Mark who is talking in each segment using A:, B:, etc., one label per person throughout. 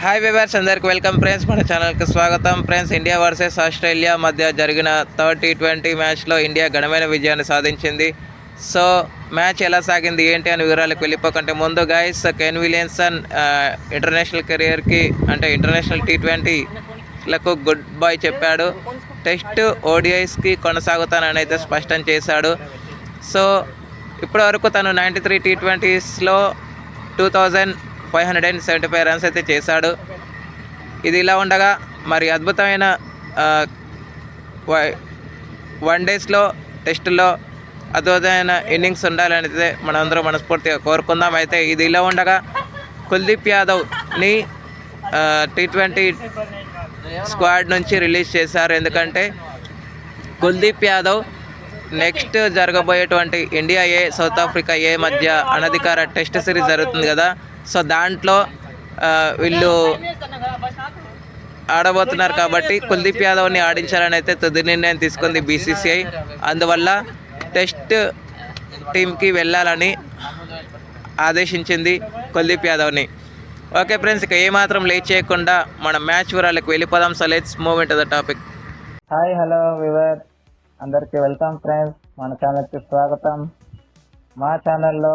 A: Hi viewers అందరికి welcome friends మన ఛానల్కి స్వాగతం. ఫ్రెండ్స్ ఇండియా వర్సెస్ ఆస్ట్రేలియా మధ్య జరిగిన థర్డ్ టీ ట్వంటీ మ్యాచ్లో ఇండియా ఘనమైన విజయాన్ని సాధించింది. సో మ్యాచ్ ఎలా సాగింది ఏంటి అని వివరాలకు వెళ్ళిపోకంటే ముందు గైస్ కెన్ విలియన్సన్ ఇంటర్నేషనల్ కెరియర్కి అంటే ఇంటర్నేషనల్ టీ ట్వంటీలకు గుడ్ బాయ్ చెప్పాడు. టెస్ట్ ఓడిఐస్కి కొనసాగుతానని అయితే స్పష్టం చేశాడు. సో ఇప్పటివరకు తను ninety three T ట్వంటీస్లో two thousand five hundred and seventy five runs అయితే చేశాడు. ఇది ఇలా ఉండగా మరి అద్భుతమైన వై- వన్ డేస్లో టెస్టుల్లో అద్భుతమైన ఇన్నింగ్స్ ఉండాలని మనందరం మనస్ఫూర్తిగా కోరుకుందాం. అయితే ఇది ఇలా ఉండగా కుల్దీప్ యాదవ్ని టీ ట్వంటీ స్క్వాడ్ నుంచి రిలీజ్ చేశారు. ఎందుకంటే కుల్దీప్ యాదవ్ నెక్స్ట్ జరగబోయేటువంటి India A South Africa A మధ్య అనధికార టెస్ట్ సిరీస్ జరుగుతుంది కదా సో దాంట్లో వీళ్ళు ఆడబోతున్నారు కాబట్టి కుల్దీప్ యాదవ్ని ఆడించాలని అయితే తుది నిర్ణయం తీసుకుంది బీసీసీఐ. అందువల్ల టెస్ట్ టీంకి వెళ్ళాలని ఆదేశించింది కుల్దీప్ యాదవ్ని. ఓకే ఫ్రెండ్స్ ఇక ఏమాత్రం లేట్ చేయకుండా మన మ్యాచ్ వివరాలకు వెళ్ళిపోదాం. So let's move into the topic.
B: Hi hello viewer అందరికీ వెల్కమ్ ఫ్రెండ్స్. మన ఛానల్కి స్వాగతం. మా ఛానల్లో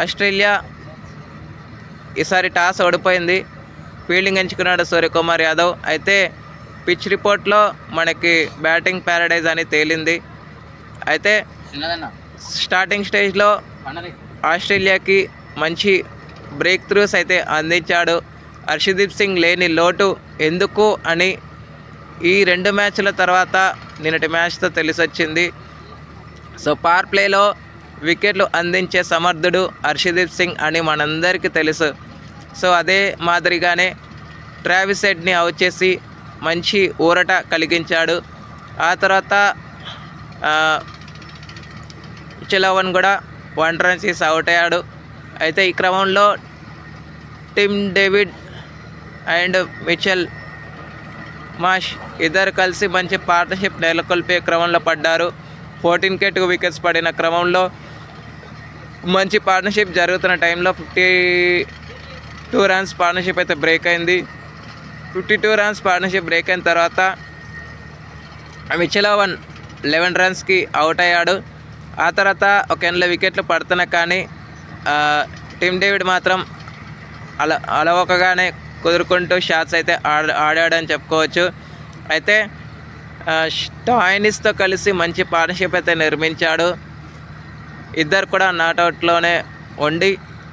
A: ఆస్ట్రేలియా ఈసారి టాస్ ఓడిపోయింది. ఫీల్డింగ్ ఎంచుకున్నాడు సూర్యకుమార్ యాదవ్. అయితే పిచ్ రిపోర్ట్లో మనకి బ్యాటింగ్ ప్యారడైజ్ అని తేలింది. అయితే స్టార్టింగ్ స్టేజ్లో ఆస్ట్రేలియాకి మంచి బ్రేక్ త్రూస్ అయితే అందించాడు. హర్షదీప్ సింగ్ లేని లోటు ఎందుకు అని ఈ రెండు మ్యాచ్ల తర్వాత నిన్నటి మ్యాచ్తో తెలిసొచ్చింది. సో పవర్ ప్లేలో వికెట్లు అందించే సమర్థుడు హర్షదీప్ సింగ్ అని మనందరికీ తెలుసు. సో అదే మాదిరిగానే ట్రావిస్ హెడ్ని అవుట్ చేసి మంచి ఊరట కలిగించాడు. ఆ తర్వాత చిలవన్ కూడా వన్ రన్ చేసి అవుట్ అయ్యాడు. అయితే ఈ క్రమంలో Tim David and Mitchell Marsh ఇద్దరు కలిసి మంచి పార్ట్నర్షిప్ నెలకొల్పే క్రమంలో పడ్డారు. ఫోర్టీన్ కెట్కు వికెట్స్ పడిన క్రమంలో మంచి పార్ట్నర్షిప్ జరుగుతున్న టైంలో ఫిఫ్టీ టూ రన్స్ పార్ట్నర్షిప్ అయితే బ్రేక్ అయింది. Fifty two runs partnership break అయిన తర్వాత మిచెల్ వన్ లెవెన్ రన్స్కి అవుట్ అయ్యాడు. ఆ తర్వాత ఒక ఎనిమిది వికెట్లు పడుతున్నా కానీ టిమ్ డేవిడ్ మాత్రం అల అలవకగానే కుదురుకుంటూ షాట్స్ అయితే ఆడ ఆడాడని చెప్పుకోవచ్చు. అయితే టాయినిస్తో కలిసి మంచి పార్ట్నర్షిప్ అయితే నిర్మించాడు. ఇద్దరు కూడా నాట్అవుట్లోనే ఉండి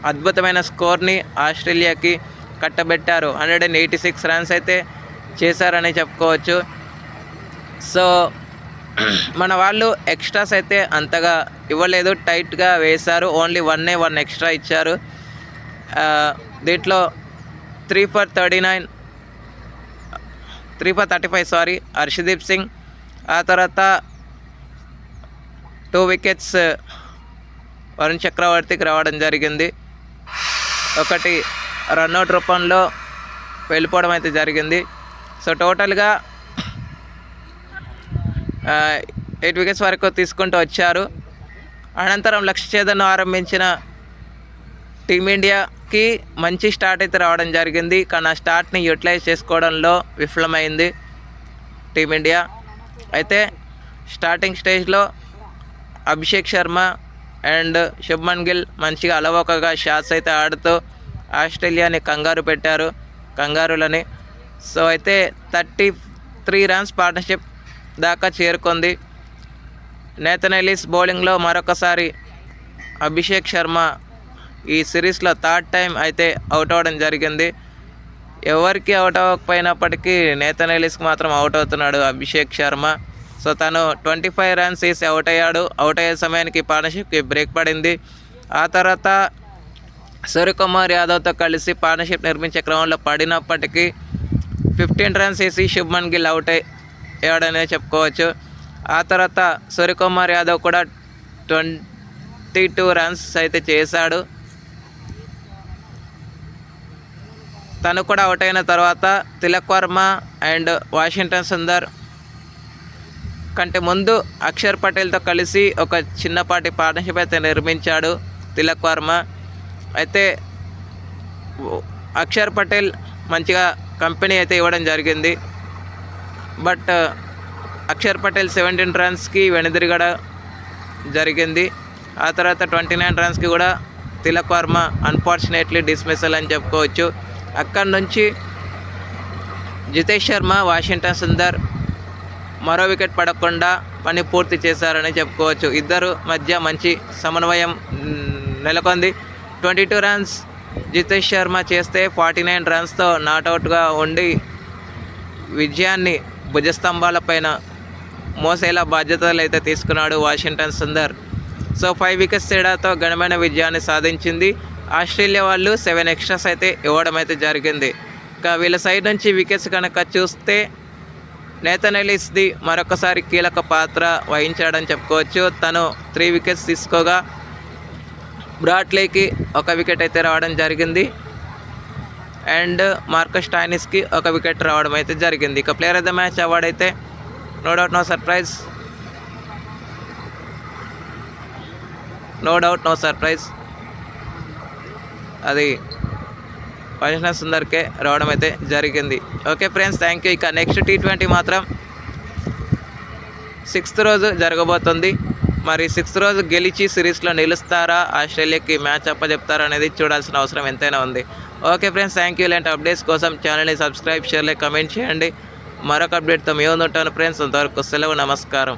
A: అద్భుతమైన స్కోర్ని ఆస్ట్రేలియాకి కట్టబెట్టారు. Hundred and eighty six runs అయితే చేశారని చెప్పుకోవచ్చు. సో మన వాళ్ళు ఎక్స్ట్రాస్ అయితే అంతగా ఇవ్వలేదు. టైట్గా వేశారు. ఓన్లీ వన్నే వన్ ఎక్స్ట్రా ఇచ్చారు. దీంట్లో three for thirty nine three for thirty five sorry Harshdeep Singh. ఆ తర్వాత టూ వికెట్స్ వరుణ్ చక్రవర్తికి రావడం జరిగింది. ఒకటి రన్అట్ రూపంలో వెళ్ళిపోవడం అయితే జరిగింది. సో టోటల్గా ఎయిట్ వికెట్స్ వరకు తీసుకుంటూ వచ్చారు. అనంతరం లక్ష్య ఛేదను ఆరంభించిన టీమిండియాకి మంచి స్టార్ట్ అయితే రావడం జరిగింది. కానీ ఆ స్టార్ట్ని యూటిలైజ్ చేసుకోవడంలో విఫలమైంది టీమిండియా. అయితే స్టార్టింగ్ స్టేజ్లో అభిషేక్ శర్మ అండ్ శుభ్మన్ గిల్ మంచిగా అలవోకగా షాట్స్ అయితే ఆడుతూ ఆస్ట్రేలియాని కంగారు పెట్టారు కంగారులని. సో అయితే థర్టీ త్రీ రన్స్ పార్ట్నర్షిప్ దాకా చేరుకుంది. నేతన్ ఎలిస్ బౌలింగ్లో మరొకసారి అభిషేక్ శర్మ ఈ సిరీస్లో థర్డ్ టైం అయితే అవుట్ అవ్వడం జరిగింది. ఎవరికి అవుట్ అవ్వకపోయినప్పటికీ నేతనెలిస్కి మాత్రం అవుట్ అవుతున్నాడు అభిషేక్ శర్మ. సో తను ట్వంటీ ఫైవ్ రన్స్ వేసి అవుట్ అయ్యాడు. అవుట్ అయ్యే సమయానికి పార్ట్నర్షిప్కి బ్రేక్ పడింది. ఆ తర్వాత సూర్యకుమార్ యాదవ్తో కలిసి పార్ట్నర్షిప్ నిర్మించే క్రమంలో పడినప్పటికీ ఫిఫ్టీన్ రన్స్ వేసి శుభ్మన్ గిల్ అవుట్ అయ్యాడనే చెప్పుకోవచ్చు. ఆ తర్వాత సూర్యకుమార్ యాదవ్ కూడా ట్వంటీ టూ రన్స్ అయితే చేశాడు. తను కూడా అవుట్ అయిన తర్వాత తిలక్ వర్మ అండ్ వాషింగ్టన్ సుందర్ కంటే ముందు అక్షర్ పటేల్తో కలిసి ఒక చిన్నపాటి పార్ట్నర్షిప్ అయితే నిర్మించాడు తిలక్ వర్మ. అయితే అక్షర్ పటేల్ మంచిగా కంపెనీ అయితే ఇవ్వడం జరిగింది. బట్ అక్షర్ పటేల్ సెవెంటీన్ రన్స్కి వెనుదిరగడ జరిగింది. ఆ తర్వాత ట్వంటీ నైన్ రన్స్కి కూడా తిలక్ వర్మ అన్ఫార్చునేట్లీ డిస్మిసల్ అని చెప్పుకోవచ్చు. అక్కడి నుంచి జితేష్ శర్మ వాషింగ్టన్ సుందర్ మరో వికెట్ పడకుండా పని పూర్తి చేశారని చెప్పుకోవచ్చు. ఇద్దరు మధ్య మంచి సమన్వయం నెలకొంది. Twenty two runs Jitesh Sharma చేస్తే ఫార్టీ నైన్ రన్స్తో నాట్అవుట్గా ఉండి విజయాన్ని భుజస్తంభాలపైన మోసేలా బాధ్యతలు అయితే తీసుకున్నాడు Washington Sundar. So five wickets తేడాతో ఘనమైన విజయాన్ని సాధించింది. ఆస్ట్రేలియా వాళ్ళు సెవెన్ ఎక్స్ట్రాస్ అయితే ఇవ్వడం అయితే జరిగింది. ఇంకా వీళ్ళ సైడ్ నుంచి వికెట్స్ కనుక చూస్తే నేతనలిస్ది మరొకసారి కీలక పాత్ర వహించాడని చెప్పుకోవచ్చు. తను త్రీ వికెట్స్ తీసుకోగా బ్రాట్లీకి ఒక వికెట్ అయితే రావడం జరిగింది. అండ్ మార్కస్ స్టాయినిస్కి ఒక వికెట్ రావడం అయితే జరిగింది. ఇక player of the match award అయితే no doubt no surprise. No doubt no surprise. అది వైష్ణవ్ సుందర్కే రావడం అయితే జరిగింది. Okay friends thank you. ఇక నెక్స్ట్ టీ ట్వంటీ మాత్రం సిక్స్త్ రోజు జరగబోతుంది. మరి సిక్స్త్ రోజు గెలిచి సిరీస్లో నిలుస్తారా ఆస్ట్రేలియాకి మ్యాచ్ అప్పచెప్తారా అనేది చూడాల్సిన అవసరం ఎంతైనా ఉంది. Okay friends thank you. ఇలాంటి అప్డేట్స్ కోసం ఛానల్ని సబ్స్క్రైబ్ షేర్లే కమెంట్ చేయండి. మరొక అప్డేట్తో మేము ఉంటాను ఫ్రెండ్స్. అంతవరకు సెలవు నమస్కారం.